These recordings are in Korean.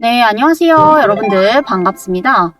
네, 안녕하세요. 여러분들 반갑습니다.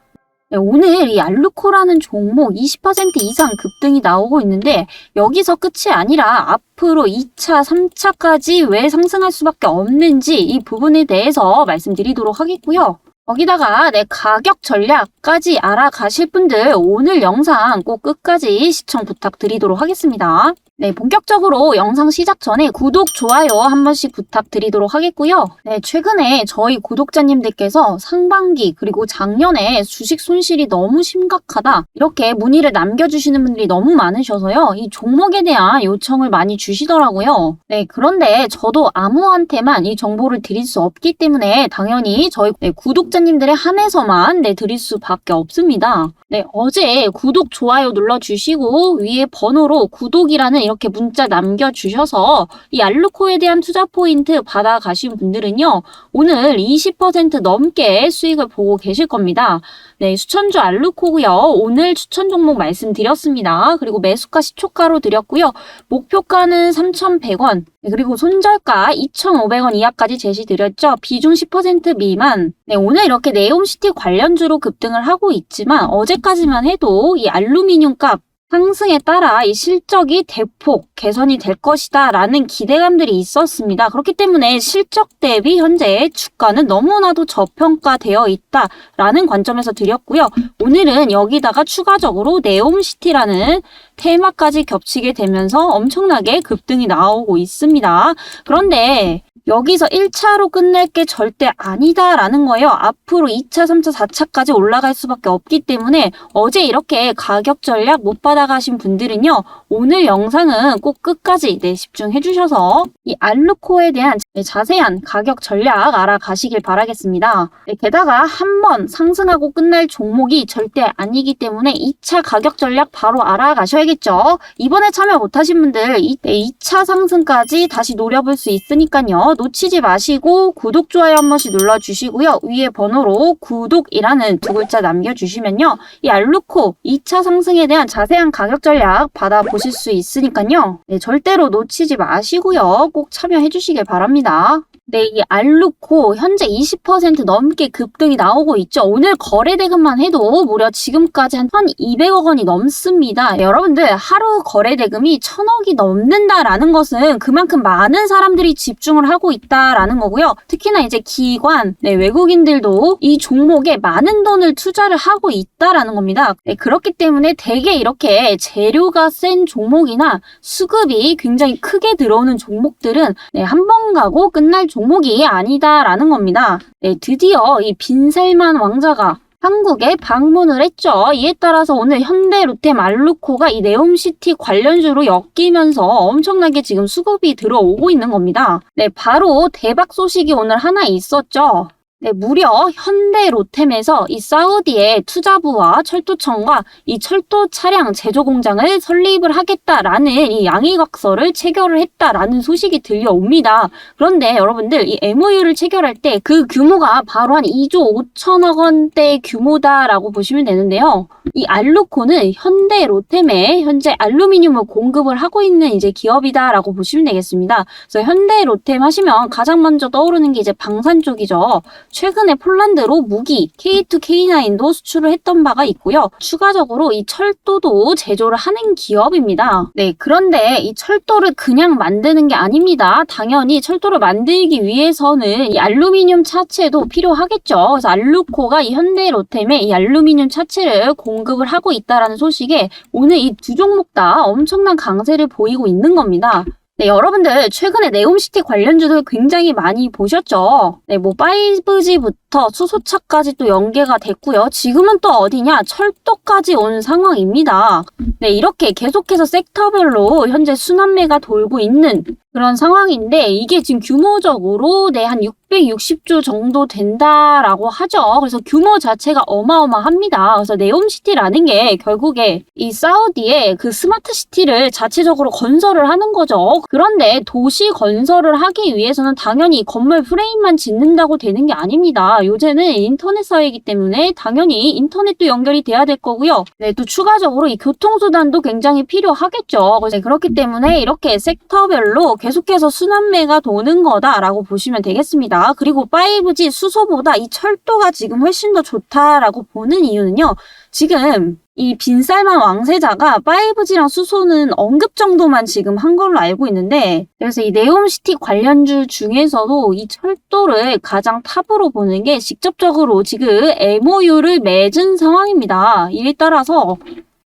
네, 오늘 이 알루코라는 종목 20% 이상 급등이 나오고 있는데 여기서 끝이 아니라 앞으로 2차, 3차까지 왜 상승할 수밖에 없는지 이 부분에 대해서 말씀드리도록 하겠고요. 거기다가 내 가격 전략까지 알아가실 분들 오늘 영상 꼭 끝까지 시청 부탁드리도록 하겠습니다. 네, 본격적으로 영상 시작 전에 구독, 좋아요 한 번씩 부탁드리도록 하겠고요. 네, 최근에 저희 구독자님들께서 상반기 그리고 작년에 주식 손실이 너무 심각하다 이렇게 문의를 남겨주시는 분들이 너무 많으셔서요. 이 종목에 대한 요청을 많이 주시더라고요. 네, 그런데 저도 아무한테만 이 정보를 드릴 수 없기 때문에 당연히 저희 네, 구독자님들의 한해서만 네, 드릴 수밖에 없습니다. 네, 어제 구독, 좋아요 눌러주시고 위에 번호로 구독이라는 이렇게 문자 남겨주셔서 이 알루코에 대한 투자 포인트 받아가신 분들은요, 오늘 20% 넘게 수익을 보고 계실 겁니다. 네, 수천주 알루코고요. 오늘 추천 종목 말씀드렸습니다. 그리고 매수가 10초가로 드렸고요. 목표가는 3,100원, 네, 그리고 손절가 2,500원 이하까지 제시드렸죠. 비중 10% 미만. 네, 오늘 이렇게 네옴시티 관련주로 급등을 하고 있지만 어제까지만 해도 이 알루미늄 값 상승에 따라 이 실적이 대폭 개선이 될 것이다 라는 기대감들이 있었습니다. 그렇기 때문에 실적 대비 현재 주가는 너무나도 저평가되어 있다 라는 관점에서 드렸고요. 오늘은 여기다가 추가적으로 네옴시티라는 테마까지 겹치게 되면서 엄청나게 급등이 나오고 있습니다. 그런데 여기서 1차로 끝낼 게 절대 아니다라는 거예요. 앞으로 2차, 3차, 4차까지 올라갈 수밖에 없기 때문에 어제 이렇게 가격 전략 못 받아가신 분들은요. 오늘 영상은 꼭 끝까지 네, 집중해 주셔서 이 알루코에 대한 네, 자세한 가격 전략 알아가시길 바라겠습니다. 네, 게다가 한 번 상승하고 끝날 종목이 절대 아니기 때문에 2차 가격 전략 바로 알아가셔야겠죠. 이번에 참여 못하신 분들 이, 네, 2차 상승까지 다시 노려볼 수 있으니까요. 놓치지 마시고 구독, 좋아요 한 번씩 눌러주시고요. 위에 번호로 구독이라는 두 글자 남겨주시면요. 이 알루코 2차 상승에 대한 자세한 가격 전략 받아보실 수 있으니까요. 네, 절대로 놓치지 마시고요. 꼭 참여해 주시길 바랍니다. 네, 이 알루코 현재 20% 넘게 급등이 나오고 있죠. 오늘 거래 대금만 해도 무려 지금까지 한 1,200억 원이 넘습니다. 네, 여러분들 하루 거래 대금이 1,000억이 넘는다라는 것은 그만큼 많은 사람들이 집중을 하고 있다라는 거고요. 특히나 이제 기관, 네, 외국인들도 이 종목에 많은 돈을 투자를 하고 있다라는 겁니다. 네, 그렇기 때문에 대개 이렇게 재료가 센 종목이나 수급이 굉장히 크게 들어오는 종목들은 네, 한 번 가고 끝날 종목 이 아니다라는 겁니다. 네, 드디어 이 빈셀만 왕자가 한국에 방문을 했죠. 이에 따라서 오늘 현대 롯데 말루코가 이 네옴시티 관련주로 엮이면서 엄청나게 지금 수급이 들어오고 있는 겁니다. 네, 바로 대박 소식이 오늘 하나 있었죠. 네, 무려 현대 로템에서 이 사우디의 투자부와 철도청과 이 철도 차량 제조 공장을 설립을 하겠다라는 이 양의각서를 체결을 했다라는 소식이 들려옵니다. 그런데 여러분들 이 MOU를 체결할 때 그 규모가 바로 한 2조 5천억 원대 규모다라고 보시면 되는데요. 이 알루코는 현대 로템에 현재 알루미늄을 공급을 하고 있는 이제 기업이다라고 보시면 되겠습니다. 그래서 현대 로템 하시면 가장 먼저 떠오르는 게 이제 방산 쪽이죠. 최근에 폴란드로 무기 K2K9도 수출을 했던 바가 있고요. 추가적으로 이 철도도 제조를 하는 기업입니다. 네, 그런데 이 철도를 그냥 만드는 게 아닙니다. 당연히 철도를 만들기 위해서는 이 알루미늄 차체도 필요하겠죠. 그래서 알루코가 이 현대 로템에 이 알루미늄 차체를 공급을 하고 있다라는 소식에 오늘 이 두 종목 다 엄청난 강세를 보이고 있는 겁니다. 네, 여러분들 최근에 네옴시티 관련주들 굉장히 많이 보셨죠? 네, 뭐 5G부터 수소차까지 또 연계가 됐고요. 지금은 또 어디냐? 철도까지 온 상황입니다. 네, 이렇게 계속해서 섹터별로 현재 순환매가 돌고 있는 그런 상황인데 이게 지금 규모적으로 네, 한 660조 정도 된다라고 하죠. 그래서 규모 자체가 어마어마합니다. 그래서 네옴시티라는 게 결국에 이 사우디의 그 스마트 시티를 자체적으로 건설을 하는 거죠. 그런데 도시 건설을 하기 위해서는 당연히 건물 프레임만 짓는다고 되는 게 아닙니다. 요새는 인터넷 사회이기 때문에 당연히 인터넷도 연결이 돼야 될 거고요. 네, 또 추가적으로 이 교통수단도 굉장히 필요하겠죠. 그래서 그렇기 때문에 이렇게 섹터별로 계속해서 순환매가 도는 거다라고 보시면 되겠습니다. 그리고 5G 수소보다 이 철도가 지금 훨씬 더 좋다라고 보는 이유는요. 지금 이 빈쌀만 왕세자가 5G랑 수소는 언급 정도만 지금 한 걸로 알고 있는데 그래서 이 네옴시티 관련주 중에서도 이 철도를 가장 탑으로 보는 게 직접적으로 지금 MOU를 맺은 상황입니다. 이에 따라서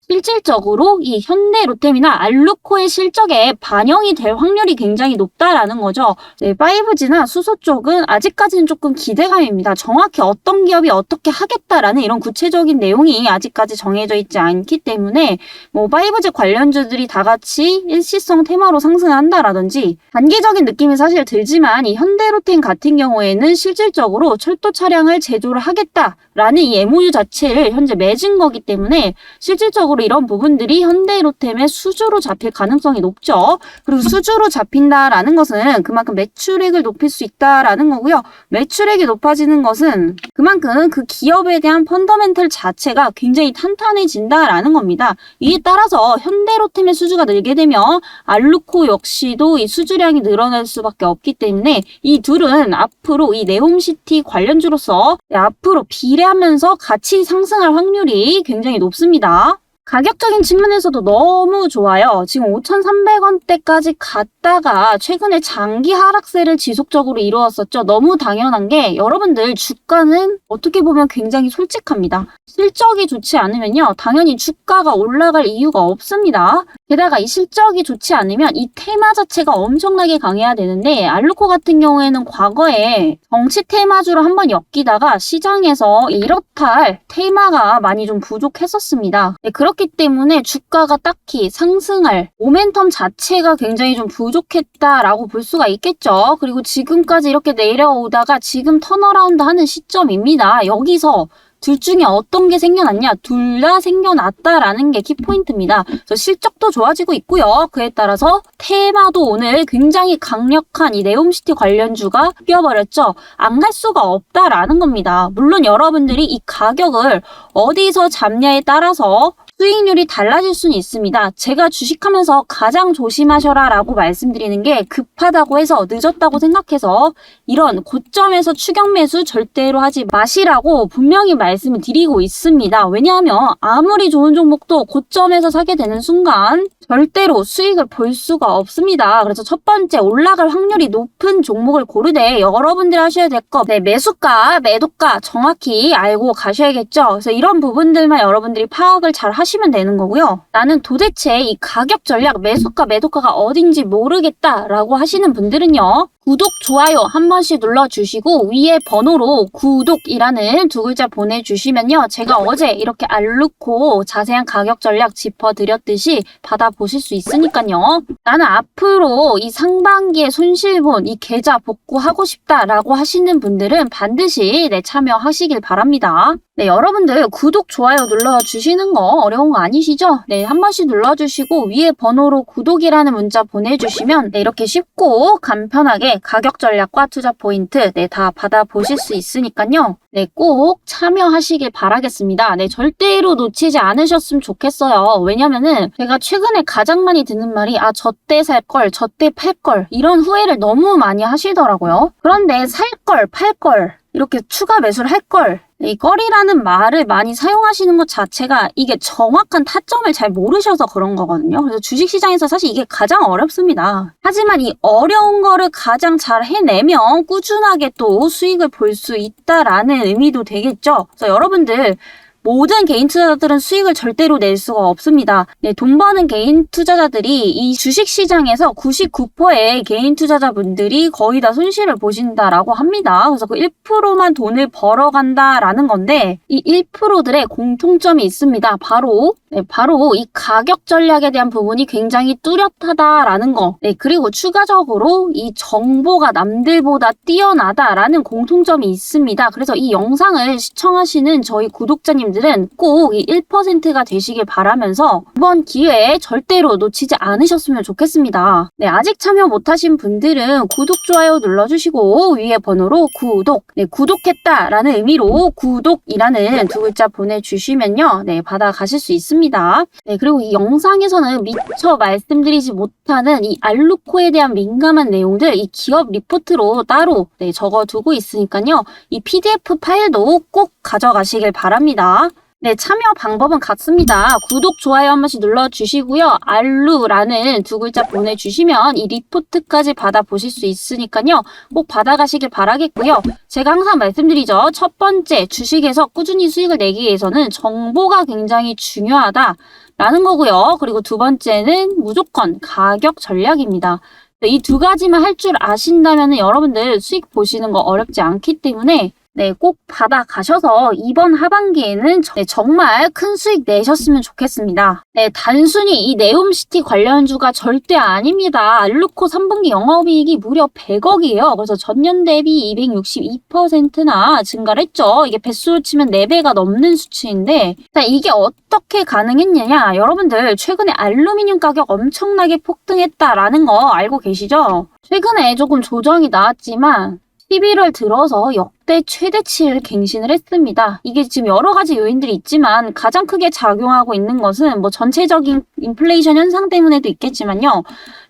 실질적으로 이 현대 로템이나 알루코의 실적에 반영이 될 확률이 굉장히 높다라는 거죠. 네, 5G나 수소 쪽은 아직까지는 조금 기대감입니다. 정확히 어떤 기업이 어떻게 하겠다라는 이런 구체적인 내용이 아직까지 정해져 있지 않기 때문에 뭐 5G 관련주들이 다 같이 일시성 테마로 상승한다라든지 단기적인 느낌이 사실 들지만 이 현대 로템 같은 경우에는 실질적으로 철도 차량을 제조를 하겠다라는 이 MOU 자체를 현재 맺은 거기 때문에 실질적으로 이런 부분들이 현대로템의 수주로 잡힐 가능성이 높죠. 그리고 수주로 잡힌다라는 것은 그만큼 매출액을 높일 수 있다라는 거고요. 매출액이 높아지는 것은 그만큼 그 기업에 대한 펀더멘털 자체가 굉장히 탄탄해진다라는 겁니다. 이에 따라서 현대로템의 수주가 늘게 되면 알루코 역시도 이 수주량이 늘어날 수밖에 없기 때문에 이 둘은 앞으로 이 네옴시티 관련주로서 앞으로 비례하면서 같이 상승할 확률이 굉장히 높습니다. 가격적인 측면에서도 너무 좋아요. 지금 5,300원대까지 갔다가 최근에 장기 하락세를 지속적으로 이루었었죠. 너무 당연한 게 여러분들 주가는 어떻게 보면 굉장히 솔직합니다. 실적이 좋지 않으면요. 당연히 주가가 올라갈 이유가 없습니다. 게다가 이 실적이 좋지 않으면 이 테마 자체가 엄청나게 강해야 되는데 알루코 같은 경우에는 과거에 정치 테마주로 한번 엮이다가 시장에서 이렇다 할 테마가 많이 좀 부족했었습니다. 네, 그렇기 때문에 주가가 딱히 상승할 모멘텀 자체가 굉장히 좀 부족했다라고 볼 수가 있겠죠. 그리고 지금까지 이렇게 내려오다가 지금 턴어라운드 하는 시점입니다. 여기서 둘 중에 어떤 게 생겨났냐? 둘 다 생겨났다라는 게 키포인트입니다. 그래서 실적도 좋아지고 있고요. 그에 따라서 테마도 오늘 굉장히 강력한 이 네옴시티 관련주가 뛰어버렸죠. 안 갈 수가 없다라는 겁니다. 물론 여러분들이 이 가격을 어디서 잡냐에 따라서 수익률이 달라질 수는 있습니다. 제가 주식하면서 가장 조심하셔라 라고 말씀드리는 게 급하다고 해서 늦었다고 생각해서 이런 고점에서 추격 매수 절대로 하지 마시라고 분명히 말씀을 드리고 있습니다. 왜냐하면 아무리 좋은 종목도 고점에서 사게 되는 순간 절대로 수익을 볼 수가 없습니다. 그래서 첫 번째 올라갈 확률이 높은 종목을 고르되 여러분들이 하셔야 될 거, 네, 매수가, 매도가 정확히 알고 가셔야겠죠. 그래서 이런 부분들만 여러분들이 파악을 잘 하시 면 되는 거고요. 나는 도대체 이 가격 전략, 매수가, 매도가가 어딘지 모르겠다라고 하시는 분들은요. 구독, 좋아요 한 번씩 눌러주시고 위에 번호로 구독이라는 두 글자 보내주시면요. 제가 어제 이렇게 알루코 자세한 가격 전략 짚어드렸듯이 받아보실 수 있으니까요. 나는 앞으로 이 상반기에 손실본 이 계좌 복구하고 싶다라고 하시는 분들은 반드시 네, 참여하시길 바랍니다. 네, 여러분들 구독, 좋아요 눌러주시는 거 어려운 거 아니시죠? 네, 한 번씩 눌러주시고 위에 번호로 구독이라는 문자 보내주시면 네, 이렇게 쉽고 간편하게 가격 전략과 투자 포인트 네, 다 받아보실 수 있으니까요. 네, 꼭 참여하시길 바라겠습니다. 네, 절대로 놓치지 않으셨으면 좋겠어요. 왜냐면은 제가 최근에 가장 많이 듣는 말이 아, 저 때 살 걸, 저 때 팔 걸 이런 후회를 너무 많이 하시더라고요. 그런데 살 걸, 팔 걸 이렇게 추가 매수를 할 걸. 이 거리라는 말을 많이 사용하시는 것 자체가 이게 정확한 타점을 잘 모르셔서 그런 거거든요. 그래서 주식시장에서 사실 이게 가장 어렵습니다. 하지만 이 어려운 거를 가장 잘 해내면 꾸준하게 또 수익을 볼 수 있다라는 의미도 되겠죠. 그래서 여러분들 모든 개인 투자자들은 수익을 절대로 낼 수가 없습니다. 네, 돈 버는 개인 투자자들이 이 주식 시장에서 99%의 개인 투자자분들이 거의 다 손실을 보신다라고 합니다. 그래서 그 1%만 돈을 벌어간다라는 건데 이 1%들의 공통점이 있습니다. 바로 네, 바로 이 가격 전략에 대한 부분이 굉장히 뚜렷하다라는 거. 네, 그리고 추가적으로 이 정보가 남들보다 뛰어나다라는 공통점이 있습니다. 그래서 이 영상을 시청하시는 저희 구독자님 분들은 꼭 이 1%가 되시길 바라면서 이번 기회에 절대로 놓치지 않으셨으면 좋겠습니다. 네, 아직 참여 못하신 분들은 구독, 좋아요 눌러주시고 위에 번호로 구독, 네, 구독했다 라는 의미로 구독이라는 두 글자 보내주시면요. 네, 받아가실 수 있습니다. 네, 그리고 이 영상에서는 미처 말씀드리지 못하는 이 알루코에 대한 민감한 내용들 이 기업 리포트로 따로 네, 적어두고 있으니까요. 이 PDF 파일도 꼭 가져가시길 바랍니다. 네, 참여 방법은 같습니다. 구독, 좋아요 한 번씩 눌러주시고요. 알루라는 두 글자 보내주시면 이 리포트까지 받아보실 수 있으니까요. 꼭 받아가시길 바라겠고요. 제가 항상 말씀드리죠. 첫 번째, 주식에서 꾸준히 수익을 내기 위해서는 정보가 굉장히 중요하다. 라는 거고요. 그리고 두 번째는 무조건 가격 전략입니다. 이 두 가지만 할 줄 아신다면 여러분들 수익 보시는 거 어렵지 않기 때문에 네, 꼭 받아가셔서 이번 하반기에는 저- 네, 정말 큰 수익 내셨으면 좋겠습니다. 네, 단순히 이 네옴시티 관련주가 절대 아닙니다. 알루코 3분기 영업이익이 무려 100억이에요. 그래서 전년 대비 262%나 증가를 했죠. 이게 배수로 치면 4배가 넘는 수치인데 자, 이게 어떻게 가능했느냐? 여러분들 최근에 알루미늄 가격 엄청나게 폭등했다라는 거 알고 계시죠? 최근에 조금 조정이 나왔지만 11월 들어서 역대 최대치를 갱신을 했습니다. 이게 지금 여러 가지 요인들이 있지만 가장 크게 작용하고 있는 것은 뭐 전체적인 인플레이션 현상 때문에도 있겠지만요.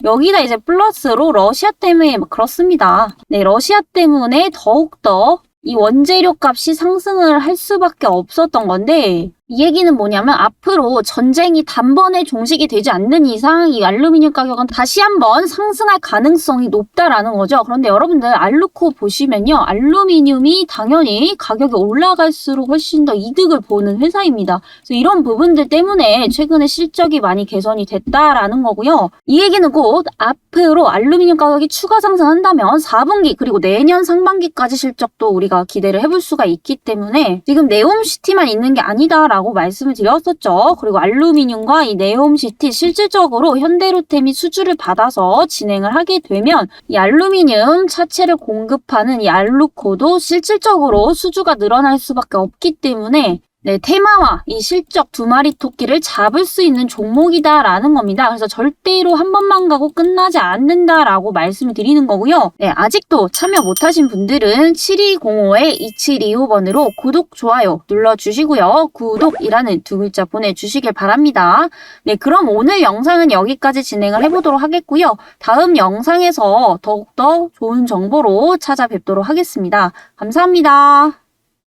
여기다 이제 플러스로 러시아 때문에 막 그렇습니다. 네, 러시아 때문에 더욱더 이 원재료 값이 상승을 할 수밖에 없었던 건데 이 얘기는 뭐냐면 앞으로 전쟁이 단번에 종식이 되지 않는 이상 이 알루미늄 가격은 다시 한번 상승할 가능성이 높다라는 거죠. 그런데 여러분들 알루코 보시면요. 알루미늄이 당연히 가격이 올라갈수록 훨씬 더 이득을 보는 회사입니다. 그래서 이런 부분들 때문에 최근에 실적이 많이 개선이 됐다라는 거고요. 이 얘기는 곧 앞으로 알루미늄 가격이 추가 상승한다면 4분기 그리고 내년 상반기까지 실적도 우리가 기대를 해볼 수가 있기 때문에 지금 네옴시티만 있는 게 아니다 라고 말씀을 드렸었죠. 그리고 알루미늄과 이 네옴시티 실질적으로 현대로템이 수주를 받아서 진행을 하게 되면 이 알루미늄 차체를 공급하는 이 알루코도 실질적으로 수주가 늘어날 수밖에 없기 때문에 네, 테마와 이 실적 두 마리 토끼를 잡을 수 있는 종목이다라는 겁니다. 그래서 절대로 한 번만 가고 끝나지 않는다라고 말씀을 드리는 거고요. 네, 아직도 참여 못하신 분들은 7205-2725번으로 구독, 좋아요 눌러주시고요. 구독이라는 두 글자 보내주시길 바랍니다. 네, 그럼 오늘 영상은 여기까지 진행을 해보도록 하겠고요. 다음 영상에서 더욱더 좋은 정보로 찾아뵙도록 하겠습니다. 감사합니다.